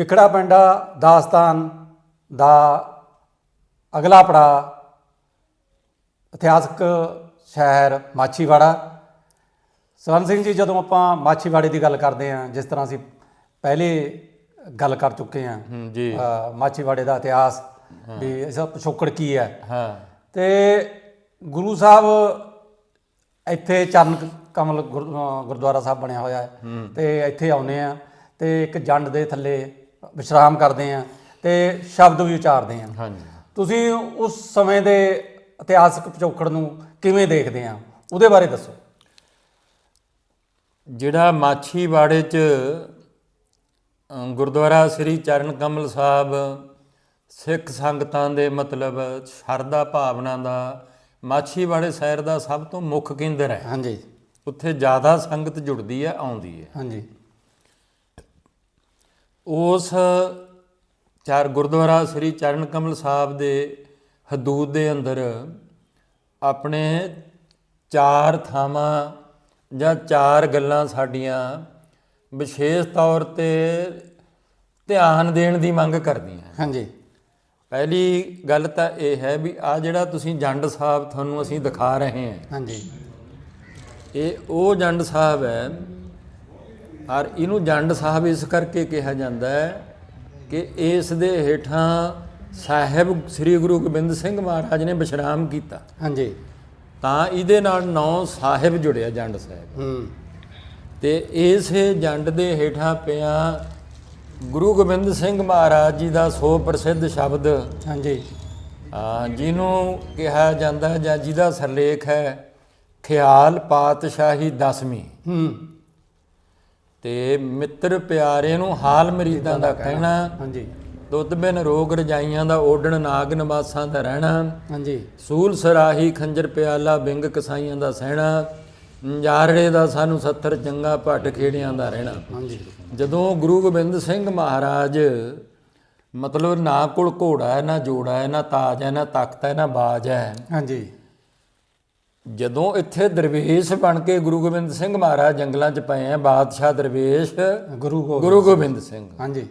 ਵਿਖੜਾ ਪਿੰਡਾ ਦਾਸਤਾਨ ਦਾ ਅਗਲਾ ਪੜਾ ਇਤਿਹਾਸਕ ਸ਼ਹਿਰ ਮਾਛੀਵਾੜਾ। ਸਵਰਨ ਸਿੰਘ ਜੀ ਜਦੋਂ ਆਪਾਂ ਮਾਛੀਵਾੜੇ ਦੀ ਗੱਲ ਕਰਦੇ ਹਾਂ ਜਿਸ ਤਰ੍ਹਾਂ ਅਸੀਂ ਪਹਿਲੇ ਗੱਲ ਕਰ ਚੁੱਕੇ ਹੂੰ ਜੀ। ਮਾਛੀਵਾੜੇ ਦਾ ਇਤਿਹਾਸ ਵੀ ਇਸ ਦਾ ਪਿਛੋਕੜ ਕੀ ਹੈ। ਹਾਂ। ਤੇ ਗੁਰੂ ਸਾਹਿਬ ਇੱਥੇ ਚਰਨ ਕਮਲ ਗੁਰਦੁਆਰਾ ਸਾਹਿਬ ਬਣਿਆ ਹੋਇਆ ਹੈ। ਤੇ ਇੱਥੇ ਆਉਨੇ ਆ ਤੇ ਇੱਕ ਜੰਡ ਦੇ ਥੱਲੇ ਵਿਸ਼ਰਾਮ ਕਰਦੇ ਆ ਤੇ ਸ਼ਬਦ ਵੀ ਉਚਾਰਦੇ ਆ। ਹਾਂਜੀ। ਤੁਸੀਂ ਉਸ ਸਮੇਂ ਦੇ ਇਤਿਹਾਸਕ ਪਿਛੋਕੜ ਨੂੰ ਕਿਵੇਂ ਦੇਖਦੇ ਆ? ਉਹਦੇ ਬਾਰੇ ਦੱਸੋ। ਜਿਹੜਾ ਮਾਛੀਵਾੜੇ 'ਚ ਗੁਰਦੁਆਰਾ ਸ੍ਰੀ ਚਰਨ ਕਮਲ ਸਾਹਿਬ ਸਿੱਖ ਸੰਗਤਾਂ ਦੇ ਮਤਲਬ ਸ਼ਰਧਾ ਭਾਵਨਾ ਦਾ ਮਾਛੀਵਾੜੇ ਸ਼ਹਿਰ ਦਾ ਸਭ ਤੋਂ ਮੁੱਖ ਕੇਂਦਰ ਹੈ। ਹਾਂਜੀ। ਉੱਥੇ ਜ਼ਿਆਦਾ ਸੰਗਤ ਜੁੜਦੀ ਹੈ ਆਉਂਦੀ ਹੈ। ਹਾਂਜੀ। ਉਸ ਚਾਰ ਗੁਰਦੁਆਰਾ ਸ੍ਰੀ ਚਰਨ ਕਮਲ ਸਾਹਿਬ ਦੇ ਹਦੂਦ ਦੇ ਅੰਦਰ ਆਪਣੇ ਚਾਰ ਥਾਵਾਂ ਜਾਂ ਚਾਰ ਗੱਲਾਂ ਸਾਡੀਆਂ ਵਿਸ਼ੇਸ਼ ਤੌਰ ਤੇ ਧਿਆਨ ਦੇਣ ਦੀ ਮੰਗ ਕਰਦੀਆਂ ਹਾਂਜੀ। ਪਹਿਲੀ ਗੱਲ ਤਾਂ ਇਹ ਹੈ ਵੀ ਆ ਜਿਹੜਾ ਤੁਸੀਂ ਜੰਡ ਸਾਹਿਬ ਤੁਹਾਨੂੰ ਅਸੀਂ ਦਿਖਾ ਰਹੇ ਹਾਂ। ਹਾਂਜੀ। ਇਹ ਉਹ ਜੰਡ ਸਾਹਿਬ ਹੈ ਔਰ ਇਹਨੂੰ ਜੰਡ ਸਾਹਿਬ ਇਸ ਕਰਕੇ ਕਿਹਾ ਜਾਂਦਾ ਹੈ ਕਿ ਇਸ ਦੇ ਹੇਠਾਂ ਸਾਹਿਬ ਸ੍ਰੀ ਗੁਰੂ ਗੋਬਿੰਦ ਸਿੰਘ ਮਹਾਰਾਜ ਨੇ ਵਿਸ਼ਰਾਮ ਕੀਤਾ। ਹਾਂਜੀ। ਤਾਂ ਇਹਦੇ ਨਾਲ ਨੌ ਸਾਹਿਬ ਜੁੜਿਆ ਜੰਡ ਸਾਹਿਬ। ਹੂੰ। ਤੇ ਇਸੇ ਜੰਡ ਦੇ ਹੇਠਾਂ ਪਿਆ ਗੁਰੂ ਗੋਬਿੰਦ ਸਿੰਘ ਮਹਾਰਾਜ ਜੀ ਦਾ ਸੋ ਪ੍ਰਸਿੱਧ ਸ਼ਬਦ। ਹਾਂਜੀ। ਆ ਜਿਹਨੂੰ ਕਿਹਾ ਜਾਂਦਾ ਜਾਂ ਜਿਹਦਾ ਸਰਲੇਖ ਹੈ ਖਿਆਲ ਪਾਤਸ਼ਾਹੀ ਦਸਵੀਂ। ਹੂੰ। ਤੇ ਮਿੱਤਰ ਪਿਆਰੇ ਨੂੰ ਹਾਲ ਮਰੀਦਾਂ ਦਾ ਕਹਿਣਾ। ਹਾਂਜੀ। ਦੁੱਧ ਬਿਨ ਰੋਗ ਰਜਾਈਆਂ ਦਾ ਓਡਣ ਨਾਗ ਨਿਵਾਸਾਂ ਦਾ ਰਹਿਣਾ। ਹਾਂਜੀ। ਸੂਲ ਸਰਾਹੀ ਖੰਜਰ ਪਿਆਲਾ ਬਿੰਗ ਕਸਾਈਆਂ ਦਾ ਸਹਿਣਾ। ਜਾਰੜੇ ਦਾ ਸਾਨੂੰ 70 ਚੰਗਾ ਭੱਟ ਖੇੜਿਆਂ ਦਾ ਰਹਿਣਾ। ਹਾਂਜੀ। ਜਦੋਂ ਗੁਰੂ ਗੋਬਿੰਦ ਸਿੰਘ ਮਹਾਰਾਜ ਮਤਲਬ ਨਾ ਕੋਲ ਘੋੜਾ ਹੈ ਨਾ ਜੋੜਾ ਹੈ ਨਾ ਤਾਜ ਹੈ ਨਾ ਤਖਤ ਹੈ ਨਾ ਬਾਜ ਹੈ। ਹਾਂਜੀ। ਜਦੋਂ ਇੱਥੇ ਦਰਵੇਸ਼ ਬਣ ਕੇ ਗੁਰੂ ਗੋਬਿੰਦ ਸਿੰਘ ਮਹਾਰਾਜ ਜੰਗਲਾਂ 'ਚ ਪਏ ਆ ਬਾਦਸ਼ਾਹ ਦਰਵੇਸ਼ ਗੁਰੂ ਗੁਰੂ ਗੋਬਿੰਦ ਸਿੰਘ। ਹਾਂਜੀ।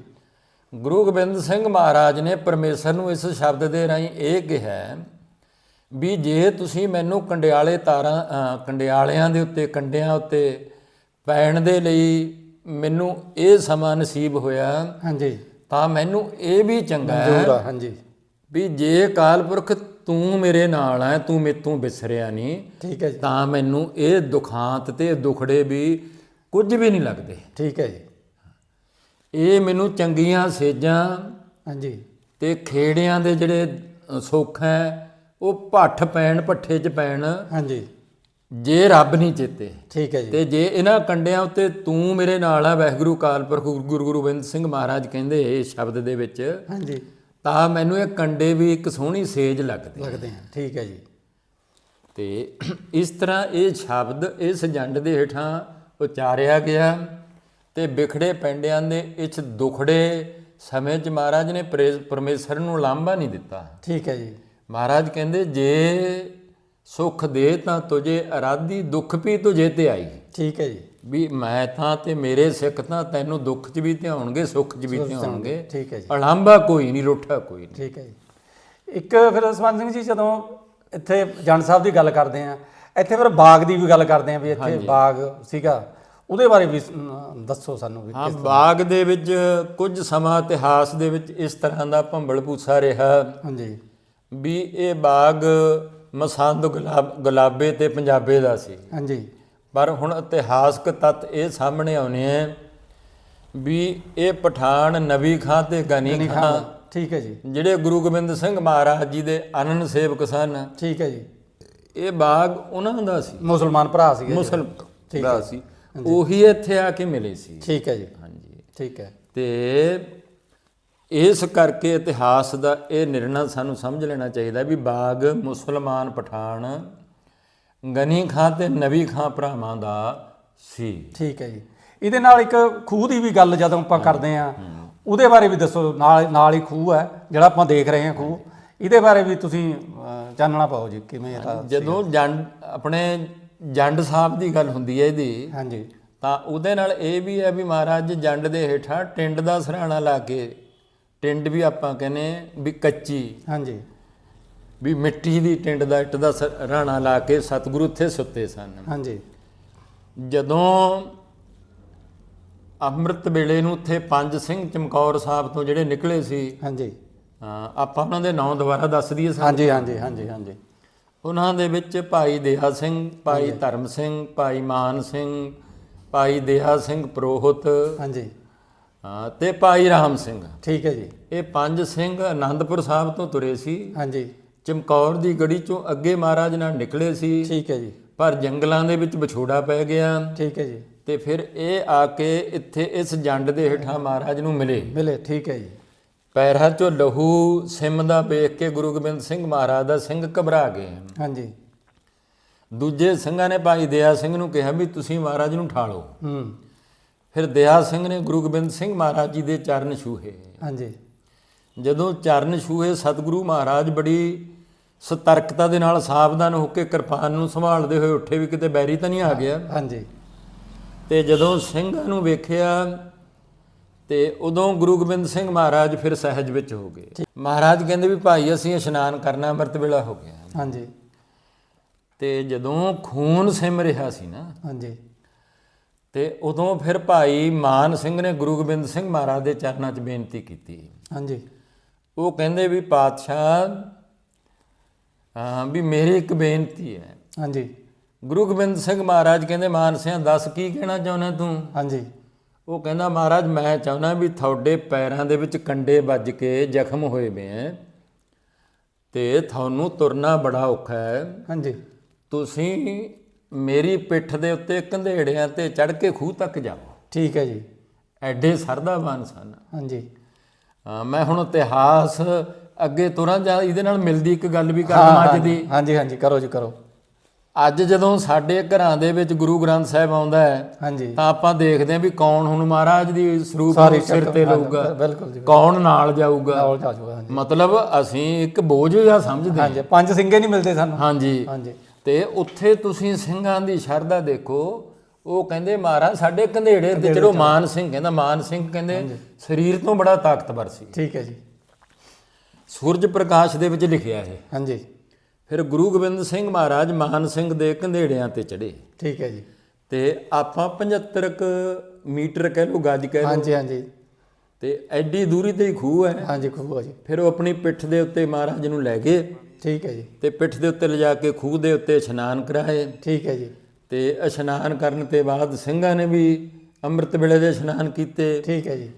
ਗੁਰੂ ਗੋਬਿੰਦ ਸਿੰਘ ਮਹਾਰਾਜ ਨੇ ਪਰਮੇਸ਼ਰ ਨੂੰ ਇਸ ਸ਼ਬਦ ਦੇ ਰਾਹੀਂ ਇਹ ਕਿਹਾ ਵੀ ਜੇ ਤੁਸੀਂ ਮੈਨੂੰ ਕੰਡਿਆਲੇ ਤਾਰਾਂ ਕੰਡਿਆਲਿਆਂ ਦੇ ਉੱਤੇ ਕੰਡਿਆਂ ਉੱਤੇ ਪੈਣ ਦੇ ਲਈ ਮੈਨੂੰ ਇਹ ਸਮਾਂ ਨਸੀਬ ਹੋਇਆ ਹਾਂਜੀ। ਤਾਂ ਮੈਨੂੰ ਇਹ ਵੀ ਚੰਗਾ ਹੈ ਹਾਂਜੀ। ਵੀ ਜੇ ਕਾਲਪੁਰਖ ਤੂੰ ਮੇਰੇ ਨਾਲ ਹੈ ਤੂੰ ਮੇਤੋਂ ਵਿਸਰਿਆ ਨਹੀਂ ਠੀਕ ਹੈ ਜੀ। ਤਾਂ ਮੈਨੂੰ ਇਹ ਦੁਖਾਂਤ ਤੇ ਦੁਖੜੇ ਵੀ ਕੁਝ ਵੀ ਨਹੀਂ ਲੱਗਦੇ। ਠੀਕ ਹੈ ਜੀ। ਇਹ ਮੈਨੂੰ ਚੰਗੀਆਂ ਸੇਜਾਂ ਹਾਂਜੀ। ਤੇ ਖੇੜਿਆਂ ਦੇ ਜਿਹੜੇ ਸੁੱਖ ਹੈ ਉਹ ਭੱਠ ਪੈਣ ਪੱਠੇ 'ਚ ਪੈਣ। ਹਾਂਜੀ। ਜੇ ਰੱਬ ਨਹੀਂ ਚੇਤੇ ਠੀਕ ਹੈ ਜੀ। ਤੇ ਜੇ ਇਹਨਾਂ ਕੰਡਿਆਂ ਉੱਤੇ ਤੂੰ ਮੇਰੇ ਨਾਲ ਆ ਵਾਹਿਗੁਰੂ ਕਾਲਪੁਰਖ ਗੁਰੂ ਗੁਰੂ ਗੋਬਿੰਦ ਸਿੰਘ ਮਹਾਰਾਜ ਕਹਿੰਦੇ ਇਸ ਸ਼ਬਦ ਦੇ ਵਿੱਚ। ਹਾਂਜੀ। ਤਾਂ ਮੈਨੂੰ ਇਹ ਕੰਡੇ ਵੀ ਇੱਕ ਸੋਹਣੀ ਸੇਜ ਲੱਗਦੇ ਲੱਗਦੇ ਆ ਠੀਕ ਹੈ ਜੀ। ਤੇ ਇਸ ਤਰ੍ਹਾਂ ਇਹ ਸ਼ਬਦ ਇਸ ਜੰਡ ਦੇ ਹੇਠਾਂ ਉਚਾਰਿਆ ਗਿਆ ਤੇ ਵਿਖੜੇ ਪੈਂਡਿਆਂ ਦੇ ਇਸ ਦੁਖੜੇ ਸਮੇਂ 'ਚ ਮਹਾਰਾਜ ਨੇ ਪ੍ਰੇਸ- ਪਰਮੇਸ਼ਰ ਨੂੰ ਲਾਂਭਾ ਨਹੀਂ ਦਿੱਤਾ। ਠੀਕ ਹੈ ਜੀ। ਮਹਾਰਾਜ ਕਹਿੰਦੇ ਜੇ ਸੁਖ ਦੇ ਤਾਂ ਤੁਝੇ ਅਰਾਧੀ ਦੁੱਖ ਵੀ ਤੁਝੇ ਤੇ ਆਈ। ਠੀਕ ਹੈ ਜੀ। ਵੀ ਮੈਂ ਤਾਂ ਤੇ ਮੇਰੇ ਸਿੱਖ ਤਾਂ ਤੈਨੂੰ ਦੁੱਖ 'ਚ ਵੀ ਧਿਆਉਣਗੇ ਸੁੱਖ 'ਚ ਵੀ ਧਿਆਉਣਗੇ। ਠੀਕ ਹੈ ਜੀ। ਅਲਾਂਭਾ ਕੋਈ ਨਹੀਂ ਰੋਠਾ ਕੋਈ ਨਹੀਂ। ਠੀਕ ਹੈ ਜੀ। ਇੱਕ ਫਿਰ ਸਵਰਨ ਸਿੰਘ ਜੀ ਜਦੋਂ ਇੱਥੇ ਜਨ ਸਾਹਿਬ ਦੀ ਗੱਲ ਕਰਦੇ ਆ ਇੱਥੇ ਫਿਰ ਬਾਗ ਦੀ ਵੀ ਗੱਲ ਕਰਦੇ ਆ ਵੀ ਇੱਥੇ ਬਾਗ ਸੀਗਾ। ਉਹਦੇ ਬਾਰੇ ਵੀ ਦੱਸੋ ਸਾਨੂੰ ਵੀ ਹਾਂ ਬਾਗ ਦੇ ਵਿੱਚ ਕੁਝ ਸਮਾਂ ਇਤਿਹਾਸ ਦੇ ਵਿੱਚ ਇਸ ਤਰ੍ਹਾਂ ਦਾ ਭੰਬਲ ਭੂਸਾ ਰਿਹਾ। ਹਾਂਜੀ। ਵੀ ਇਹ ਬਾਗ ਮਸੰਦ ਗੁਲਾਬ ਗੁਲਾਬੇ ਤੇ ਪੰਜਾਬੇ ਦਾ ਸੀ। ਹਾਂਜੀ। ਪਰ ਹੁਣ ਇਤਿਹਾਸਕ ਤੱਤ ਇਹ ਸਾਹਮਣੇ ਆਉਨੇ ਆ ਵੀ ਇਹ ਪਠਾਨ ਨਬੀ ਖਾਂ ਤੇ ਗਨੀ ਖਾਂ ਠੀਕ ਹੈ ਜੀ। ਜਿਹੜੇ ਗੁਰੂ ਗੋਬਿੰਦ ਸਿੰਘ ਮਹਾਰਾਜ ਜੀ ਦੇ ਅਨੰਨ ਸੇਵਕ ਸਨ। ਠੀਕ ਹੈ ਜੀ। ਇਹ ਬਾਗ ਉਹਨਾਂ ਦਾ ਸੀ। ਮੁਸਲਮਾਨ ਭਰਾ ਸੀਗੇ ਜੀ। ਮੁਸਲਮ ਦਾ ਸੀ। ਉਹੀ ਇੱਥੇ ਆ ਕੇ ਮਿਲੇ ਸੀ। ਠੀਕ ਹੈ ਜੀ। ਹਾਂਜੀ। ਠੀਕ ਹੈ। ਤੇ ਇਸ ਕਰਕੇ ਇਤਿਹਾਸ ਦਾ ਇਹ ਨਿਰਣਾ ਸਾਨੂੰ ਸਮਝ ਲੈਣਾ ਚਾਹੀਦਾ ਵੀ ਬਾਗ ਮੁਸਲਮਾਨ ਪਠਾਨ ਗਨੀ ਖਾਂ ਤੇ ਨਬੀ ਖਾਂ ਭਰਾਵਾਂ ਦਾ ਸੀ। ਠੀਕ ਹੈ ਜੀ। ਇਹਦੇ ਨਾਲ ਇੱਕ ਖੂਹ ਦੀ ਵੀ ਗੱਲ ਜਦੋਂ ਆਪਾਂ ਕਰਦੇ ਆ ਉਹਦੇ ਬਾਰੇ ਵੀ ਦੱਸੋ। ਨਾਲ ਨਾਲ ਹੀ ਖੂਹ ਹੈ ਜਿਹੜਾ ਆਪਾਂ ਦੇਖ ਰਹੇ ਹਾਂ ਖੂਹ। ਇਹਦੇ ਬਾਰੇ ਵੀ ਤੁਸੀਂ ਅਹ, ਚਾਨਣਾ ਪਾਓ ਜੀ ਕਿਵੇਂ ਇਹਦਾ ਜਦੋਂ ਜੰਡ ਆਪਣੇ ਜੰਡ ਸਾਹਿਬ ਦੀ ਗੱਲ ਹੁੰਦੀ ਹੈ ਇਹਦੀ ਹਾਂਜੀ। ਤਾਂ ਉਹਦੇ ਨਾਲ ਇਹ ਵੀ ਹੈ ਵੀ ਮਹਾਰਾਜ ਜੰਡ ਦੇ ਹੇਠਾਂ ਟਿੰਡ ਦਾ ਸਰਾਣਾ ਲਾ ਕੇ ਟਿੰਡ ਵੀ ਆਪਾਂ ਕਹਿੰਦੇ ਵੀ ਕੱਚੀ। ਹਾਂਜੀ। ਵੀ ਮਿੱਟੀ ਦੀ ਟਿੰਡ ਦਾ ਇੱਟ ਦਾ ਸਰਾਣਾ ਲਾ ਕੇ ਸਤਿਗੁਰੂ ਇੱਥੇ ਸੁੱਤੇ ਸਨ। ਹਾਂਜੀ। ਜਦੋਂ ਅੰਮ੍ਰਿਤ ਵੇਲੇ ਨੂੰ ਉੱਥੇ ਪੰਜ ਸਿੰਘ ਚਮਕੌਰ ਸਾਹਿਬ ਤੋਂ ਜਿਹੜੇ ਨਿਕਲੇ ਸੀ ਹਾਂਜੀ। ਆਪਾਂ ਉਹਨਾਂ ਦੇ ਨਾਂ ਦੁਬਾਰਾ ਦੱਸ ਦਈਏ ਸਾਨੂੰ। ਹਾਂਜੀ ਹਾਂਜੀ ਹਾਂਜੀ ਹਾਂਜੀ। ਉਹਨਾਂ ਦੇ ਵਿੱਚ ਭਾਈ ਦੇਹਾ ਸਿੰਘ ਭਾਈ ਧਰਮ ਸਿੰਘ ਭਾਈ ਮਾਨ ਸਿੰਘ ਭਾਈ ਦੇਹਾ ਸਿੰਘ ਪ੍ਰੋਹਤ ਹਾਂਜੀ। ਹਾਂ, ਤੇ ਭਾਈ ਰਾਮ ਸਿੰਘ। ਠੀਕ ਹੈ ਜੀ। ਇਹ ਪੰਜ ਸਿੰਘ ਆਨੰਦਪੁਰ ਸਾਹਿਬ ਤੋਂ ਤੁਰੇ ਸੀ। ਹਾਂਜੀ। ਚਮਕੌਰ ਦੀ ਗੜੀ ਚੋਂ ਅੱਗੇ ਮਹਾਰਾਜ ਨਾਲ ਨਿਕਲੇ ਸੀ। ਠੀਕ ਹੈ ਜੀ। ਪਰ ਜੰਗਲਾਂ ਦੇ ਵਿੱਚ ਵਿਛੋੜਾ ਪੈ ਗਿਆ। ਠੀਕ ਹੈ ਜੀ। ਤੇ ਫਿਰ ਇਹ ਆ ਕੇ ਇੱਥੇ ਇਸ ਜੰਡ ਦੇ ਹੇਠਾਂ ਮਹਾਰਾਜ ਨੂੰ ਮਿਲੇ। ਮਿਲੇ ਠੀਕ ਹੈ ਜੀ। ਪੈਰਾਂ 'ਚੋਂ ਲਹੂ ਸਿਮ ਦਾ ਵੇਖ ਕੇ ਗੁਰੂ ਗੋਬਿੰਦ ਸਿੰਘ ਮਹਾਰਾਜ ਦਾ ਸਿੰਘ ਘਬਰਾ ਗਏ। ਹਾਂਜੀ। ਦੂਜੇ ਸਿੰਘਾਂ ਨੇ ਭਾਈ ਦਇਆ ਸਿੰਘ ਨੂੰ ਕਿਹਾ ਵੀ ਤੁਸੀਂ ਮਹਾਰਾਜ ਨੂੰ ਠਾਲੋ। ਹੂੰ। ਫਿਰ ਦਇਆ ਸਿੰਘ ਨੇ ਗੁਰੂ ਗੋਬਿੰਦ ਸਿੰਘ ਮਹਾਰਾਜ ਜੀ ਦੇ ਚਰਨ ਛੂਹੇ। ਹਾਂਜੀ। ਜਦੋਂ ਚਰਨ ਛੂਹੇ ਸਤਿਗੁਰੂ ਮਹਾਰਾਜ ਬੜੀ ਸਤਰਕਤਾ ਦੇ ਨਾਲ ਸਾਵਧਾਨ ਹੋ ਕੇ ਕਿਰਪਾਨ ਨੂੰ ਸੰਭਾਲਦੇ ਹੋਏ ਉੱਠੇ ਵੀ ਕਿਤੇ ਬੈਰੀ ਤਾਂ ਨਹੀਂ ਆ ਗਿਆ। ਹਾਂਜੀ। ਤੇ ਜਦੋਂ ਸਿੰਘਾਂ ਨੂੰ ਵੇਖਿਆ ਤੇ ਉਦੋਂ ਗੁਰੂ ਗੋਬਿੰਦ ਸਿੰਘ ਮਹਾਰਾਜ ਫਿਰ ਸਹਿਜ ਵਿੱਚ ਹੋ ਗਏ। ਮਹਾਰਾਜ ਕਹਿੰਦੇ ਵੀ ਭਾਈ ਅਸੀਂ ਇਸ਼ਨਾਨ ਕਰਨਾ ਅੰਮ੍ਰਿਤ ਵੇਲਾ ਹੋ ਗਿਆ। ਹਾਂਜੀ। ਤੇ ਜਦੋਂ ਖੂਨ ਸਿਮ ਰਿਹਾ ਸੀ ਨਾ ਹਾਂਜੀ। ਤੇ ਉਦੋਂ ਫਿਰ ਭਾਈ ਮਾਨ ਸਿੰਘ ਨੇ ਗੁਰੂ ਗੋਬਿੰਦ ਸਿੰਘ ਮਹਾਰਾਜ ਦੇ ਚਰਨਾਂ 'ਚ ਬੇਨਤੀ ਕੀਤੀ। ਹਾਂਜੀ। ਉਹ ਕਹਿੰਦੇ ਵੀ ਪਾਤਸ਼ਾਹ ਹਾਂ ਵੀ ਮੇਰੀ ਇੱਕ ਬੇਨਤੀ ਹੈ। ਹਾਂਜੀ। ਗੁਰੂ ਗੋਬਿੰਦ ਸਿੰਘ ਮਹਾਰਾਜ ਕਹਿੰਦੇ ਮਾਨ ਸਿੰਘ ਦੱਸ ਕੀ ਕਹਿਣਾ ਚਾਹੁੰਦਾ ਤੂੰ? ਹਾਂਜੀ। ਉਹ ਕਹਿੰਦਾ ਮਹਾਰਾਜ ਮੈਂ ਚਾਹੁੰਦਾ ਵੀ ਤੁਹਾਡੇ ਪੈਰਾਂ ਦੇ ਵਿੱਚ ਕੰਡੇ ਵੱਜ ਕੇ ਜ਼ਖਮ ਹੋਏ ਵੇ ਐ ਤੇ ਤੁਹਾਨੂੰ ਤੁਰਨਾ ਬੜਾ ਔਖਾ ਹੈ। ਹਾਂਜੀ। ਤੁਸੀਂ ਮੇਰੀ ਪਿੱਠ ਦੇ ਉੱਤੇ ਕੰਧੇੜਿਆਂ ਤੇ ਚੜ ਕੇ ਖੂਹ ਤੱਕ ਜਾਓ। ਠੀਕ ਹੈ ਜੀ। ਐਡੇ ਸਰਦਾਵਾਨ ਸਨ। ਹਾਂਜੀ। ਮੈਂ ਹੁਣ ਇਤਿਹਾਸ ਅੱਗੇ ਤੁਰਾਂ ਜਾਂ ਇਹਦੇ ਨਾਲ ਮਿਲਦੀ ਇੱਕ ਗੱਲ ਵੀ ਹਾਂ, ਕਰਾਂ ਅੱਜ ਦੀ। ਹਾਂਜੀ ਹਾਂਜੀ ਕਰੋ ਜੀ ਕਰੋ। ਅੱਜ ਜਦੋਂ ਸਾਡੇ ਘਰਾਂ ਦੇ ਵਿੱਚ ਗੁਰੂ ਗ੍ਰੰਥ ਸਾਹਿਬ ਆਉਂਦਾ ਹੈ ਹਾਂਜੀ। ਤਾਂ ਆਪਾਂ ਦੇਖਦੇ ਹਾਂ ਵੀ ਕੌਣ ਹੁਣ ਮਹਾਰਾਜ ਦੀ ਸਰੂਪ ਸਾਰੀ ਨੂੰ ਸਿਰ ਤੇ ਲਊਗਾ। ਬਿਲਕੁਲ ਜੀ। ਕੌਣ ਨਾਲ ਜਾਊਗਾ? ਨਾਲ ਜਾ ਜੂਗਾ ਹਾਂਜੀ। ਮਤਲਬ ਅਸੀਂ ਇੱਕ ਬੋਝ ਜਿਹਾ ਸਮਝਦੇ ਹਾਂ। ਹਾਂਜੀ ਪੰਜ ਸਿੰਘੇ ਨਹੀਂ ਮਿਲਦੇ ਸਾਨੂੰ। ਹਾਂਜੀ। ਹਾਂਜੀ। ਤੇ ਉੱਥੇ ਤੁਸੀਂ ਸਿੰਘਾਂ ਦੀ ਸ਼ਰਧਾ ਦੇਖੋ ਉਹ ਕਹਿੰਦੇ ਮਹਾਰਾਜ ਸਾਡੇ ਕੰਧੇੜੇ ਤੇ ਚਲੋ ਮਾਨ ਸਿੰਘ ਕਹਿੰਦਾ ਮਾਨ ਸਿੰਘ ਕਹਿੰਦੇ ਸਰੀਰ ਤੋਂ ਬੜਾ ਤਾਕਤਵਰ ਸੀ। ਠੀਕ ਹੈ ਜੀ। ਸੂਰਜ ਪ੍ਰਕਾਸ਼ ਦੇ ਵਿੱਚ ਲਿਖਿਆ ਇਹ। ਹਾਂਜੀ। ਫਿਰ ਗੁਰੂ ਗੋਬਿੰਦ ਸਿੰਘ ਮਹਾਰਾਜ ਮਾਨ ਸਿੰਘ ਦੇ ਕੰਧੇੜਿਆਂ ਤੇ ਚੜੇ ਠੀਕ ਹੈ ਜੀ। ਤੇ ਆਪਾਂ 75 ਕੁ ਮੀਟਰ ਕਹਿ ਲਓ ਗੱਜ ਕਹਿ ਲਓ। ਹਾਂਜੀ ਹਾਂਜੀ। ਤੇ ਐਡੀ ਦੂਰੀ ਤੇ ਹੀ ਖੂਹ ਹੈ। ਹਾਂਜੀ ਖੂਬ ਆ ਜੀ। ਫਿਰ ਉਹ ਆਪਣੀ ਪਿੱਠ ਦੇ ਉੱਤੇ ਮਹਾਰਾਜ ਨੂੰ ਲੈ ਗਏ। ਠੀਕ ਹੈ ਜੀ। ਤੇ ਪਿੱਠ ਦੇ ਉੱਤੇ ਲਿਜਾ ਕੇ ਖੂਹ ਦੇ ਉੱਤੇ ਇਸ਼ਨਾਨ ਕਰਾਏ। ਠੀਕ ਹੈ ਜੀ। ਤੇ ਇਸ਼ਨਾਨ ਕਰਨ ਤੇ ਬਾਅਦ ਸਿੰਘਾਂ ਨੇ ਵੀ ਅੰਮ੍ਰਿਤ ਵੇਲੇ ਦੇ ਇਸ਼ਨਾਨ ਕੀਤੇ। ਠੀਕ ਹੈ ਜੀ।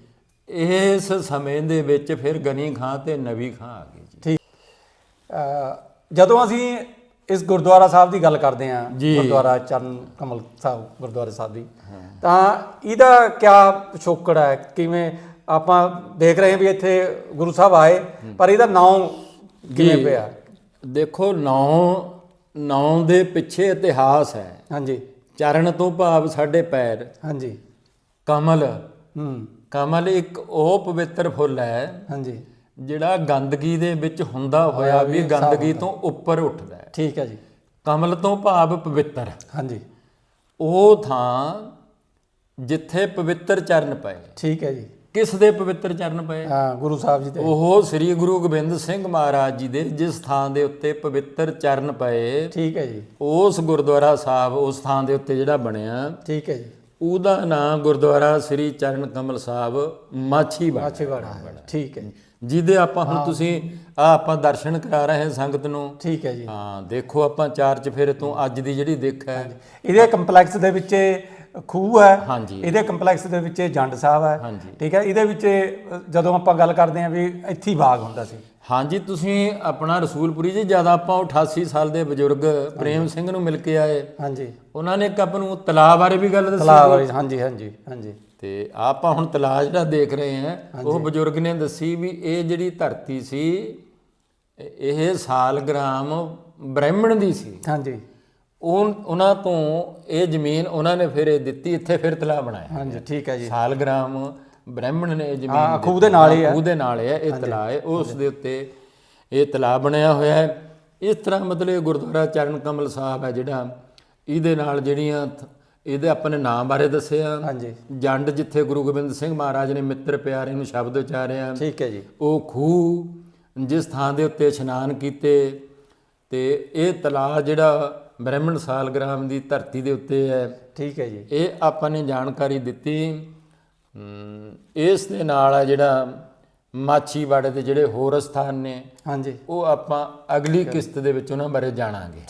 ਇਸ ਸਮੇਂ ਦੇ ਵਿੱਚ ਫਿਰ ਗਨੀ ਖਾਂ ਤੇ ਨਵੀ ਖਾਂ ਆ ਗਏ ਜੀ। ਠੀਕ। ਜਦੋਂ ਅਸੀਂ ਇਸ ਗੁਰਦੁਆਰਾ ਸਾਹਿਬ ਦੀ ਗੱਲ ਕਰਦੇ ਹਾਂ ਜੀ। ਗੁਰਦੁਆਰਾ ਚਰਨ ਕਮਲ ਸਾਹਿਬ ਗੁਰਦੁਆਰੇ ਸਾਹਿਬ ਦੀ ਤਾਂ ਇਹਦਾ ਕਿਆ ਪਿਛੋਕੜ ਹੈ? ਕਿਵੇਂ ਆਪਾਂ ਦੇਖ ਰਹੇ ਹਾਂ ਵੀ ਇੱਥੇ ਗੁਰੂ ਸਾਹਿਬ ਆਏ ਪਰ ਇਹਦਾ ਨਾਮ ਕਿਵੇਂ ਜੀ। ਪਿਆ? ਦੇਖੋ ਨੌ ਨੌ ਦੇ ਪਿੱਛੇ ਇਤਿਹਾਸ ਹੈ। ਹਾਂਜੀ। ਚਰਨ ਤੋਂ ਭਾਵ ਸਾਡੇ ਪੈਰ। ਹਾਂਜੀ। ਕਮਲ। ਹੂੰ। ਕਮਲ ਇੱਕ ਉਹ ਪਵਿੱਤਰ ਫੁੱਲ ਹੈ ਹਾਂਜੀ। ਜਿਹੜਾ ਗੰਦਗੀ ਦੇ ਵਿੱਚ ਹੁੰਦਾ ਹੋਇਆ ਵੀ ਗੰਦਗੀ ਤੋਂ ਉੱਪਰ ਉੱਠਦਾ ਹੈ। ਠੀਕ ਹੈ ਜੀ। ਕਮਲ ਤੋਂ ਭਾਵ ਪਵਿੱਤਰ। ਹਾਂਜੀ। ਉਹ ਥਾਂ ਜਿੱਥੇ ਪਵਿੱਤਰ ਚਰਨ ਪਏ। ਠੀਕ ਹੈ ਜੀ। ਕਿਸ ਦੇ ਪਵਿੱਤਰ ਚਰਨ ਪਏ? ਹਾਂ ਗੁਰੂ ਸਾਹਿਬ ਜੀ ਤੇ ਉਹ ਸ੍ਰੀ ਗੁਰੂ ਗੋਬਿੰਦ ਸਿੰਘ ਮਹਾਰਾਜ ਜੀ ਦੇ ਜਿਸ ਥਾਂ ਦੇ ਉੱਤੇ ਪਵਿੱਤਰ ਚਰਨ ਪਏ ਠੀਕ ਹੈ ਜੀ। ਉਸ ਗੁਰਦੁਆਰਾ ਸਾਹਿਬ ਉਸ ਥਾਂ ਦੇ ਉੱਤੇ ਜਿਹੜਾ ਬਣਿਆ ਠੀਕ ਹੈ ਜੀ। ਉਹਦਾ ਨਾਮ ਗੁਰਦੁਆਰਾ ਸ੍ਰੀ ਚਰਨ ਕਮਲ ਸਾਹਿਬ ਮਾਛੀਵਾੜਾ। ਮਾਛੀਵਾੜਾ ਠੀਕ ਹੈ। ਜਿਹਦੇ ਆਪਾਂ ਹੁਣ ਤੁਸੀਂ ਆ ਆਪਾਂ ਦਰਸ਼ਨ ਕਰਾ ਰਹੇ ਹਾਂ ਸੰਗਤ ਨੂੰ। ਠੀਕ ਹੈ ਜੀ। ਹਾਂ ਦੇਖੋ ਆਪਾਂ ਚਾਰ ਚਫੇਰੇ ਤੋਂ ਅੱਜ ਦੀ ਜਿਹੜੀ ਦਿੱਖ ਹੈ। ਇਹਦੇ ਕੰਪਲੈਕਸ ਦੇ ਵਿੱਚ ਖੂਹ ਹੈ। ਹਾਂਜੀ। ਇਹਦੇ ਕੰਪਲੈਕਸ ਦੇ ਵਿੱਚ ਜੰਡ ਸਾਹਿਬ ਹੈ। ਠੀਕ ਹੈ। ਇਹਦੇ ਵਿੱਚ ਜਦੋਂ ਆਪਾਂ ਗੱਲ ਕਰਦੇ ਹਾਂ ਵੀ ਇੱਥੇ ਬਾਗ ਹੁੰਦਾ ਸੀ। ਹਾਂਜੀ ਤੁਸੀਂ ਆਪਣਾ ਰਸੂਲਪੁਰੀ ਜੀ ਜ਼ਿਆਦਾ ਆਪਾਂ 88 ਸਾਲ ਦੇ ਬਜ਼ੁਰਗ ਪ੍ਰੇਮ ਸਿੰਘ ਨੂੰ ਮਿਲ ਕੇ ਆਏ ਹਾਂਜੀ। ਉਹਨਾਂ ਨੇ ਇੱਕ ਆਪ ਨੂੰ ਤਲਾਅ ਬਾਰੇ ਵੀ ਗੱਲ ਦੱਸੀ ਤਲਾਬ ਵਾਲੀ ਹਾਂਜੀ ਹਾਂਜੀ ਹਾਂਜੀ। ਤੇ ਆਪਾਂ ਹੁਣ ਤਲਾਅ ਜਿਹੜਾ ਦੇਖ ਰਹੇ ਹਾਂ ਉਹ ਬਜ਼ੁਰਗ ਨੇ ਦੱਸੀ ਵੀ ਇਹ ਜਿਹੜੀ ਧਰਤੀ ਸੀ ਇਹ- ਸਾਲਗ੍ਰਾਮ ਬ੍ਰਾਹਮਣ ਦੀ ਸੀ। ਹਾਂਜੀ। ਉਹ ਉਹਨਾਂ ਤੋਂ ਇਹ ਜ਼ਮੀਨ ਉਹਨਾਂ ਨੇ ਫਿਰ ਇਹ ਦਿੱਤੀ ਇੱਥੇ ਫਿਰ ਤਲਾਅ ਬਣਾਇਆ ਹਾਂਜੀ ਠੀਕ ਹੈ ਜੀ। ਸਾਲਗ੍ਰਾਮ ਬ੍ਰਾਹਮਣ ਨੇ ਜ਼ਮੀਨ ਹਾਂ। ਖੂਹ ਦੇ ਨਾਲ ਹੀ ਹੈ। ਖੂਹ ਦੇ ਨਾਲ ਹੈ ਇਹ ਤਲਾਅ ਹੈ ਉਸ ਦੇ ਉੱਤੇ ਇਹ ਤਲਾਅ ਬਣਿਆ ਹੋਇਆ ਹੈ। ਇਸ ਤਰ੍ਹਾਂ ਮਤਲਬ ਇਹ ਗੁਰਦੁਆਰਾ ਚਰਨ ਕਮਲ ਸਾਹਿਬ ਹੈ ਜਿਹੜਾ ਇਹਦੇ ਨਾਲ ਜਿਹੜੀਆਂ ਥ- ਇਹਦੇ ਆਪਾਂ ਨੇ ਨਾਮ ਬਾਰੇ ਦੱਸਿਆ। ਹਾਂਜੀ। ਜੰਡ ਜਿੱਥੇ ਗੁਰੂ ਗੋਬਿੰਦ ਸਿੰਘ ਮਹਾਰਾਜ ਨੇ ਮਿੱਤਰ ਪਿਆਰੇ ਨੂੰ ਸ਼ਬਦ ਉਚਾਰਿਆ। ਠੀਕ ਹੈ ਜੀ। ਉਹ ਖੂਹ ਜਿਸ ਥਾਂ ਦੇ ਉੱਤੇ ਇਸ਼ਨਾਨ ਕੀਤੇ ਤੇ ਇਹ ਤਲਾਅ ਜਿਹੜਾ ਬ੍ਰਹਮਣ ਸਾਲਗ੍ਰਾਮ ਦੀ ਧਰਤੀ ਦੇ ਉੱਤੇ ਹੈ। ਠੀਕ ਹੈ ਜੀ। ਇਹ ਆਪਾਂ ਨੇ ਜਾਣਕਾਰੀ ਦਿੱਤੀ। ਇਸ ਦੇ ਨਾਲ ਆ ਜਿਹੜਾ ਮਾਛੀਵਾੜੇ ਦੇ ਜਿਹੜੇ ਹੋਰ ਸਥਾਨ ਨੇ ਹਾਂਜੀ। ਉਹ ਆਪਾਂ ਅਗਲੀ ਕਿਸ਼ਤ ਦੇ ਵਿੱਚ ਉਹਨਾਂ ਬਾਰੇ ਜਾਣਾਂਗੇ।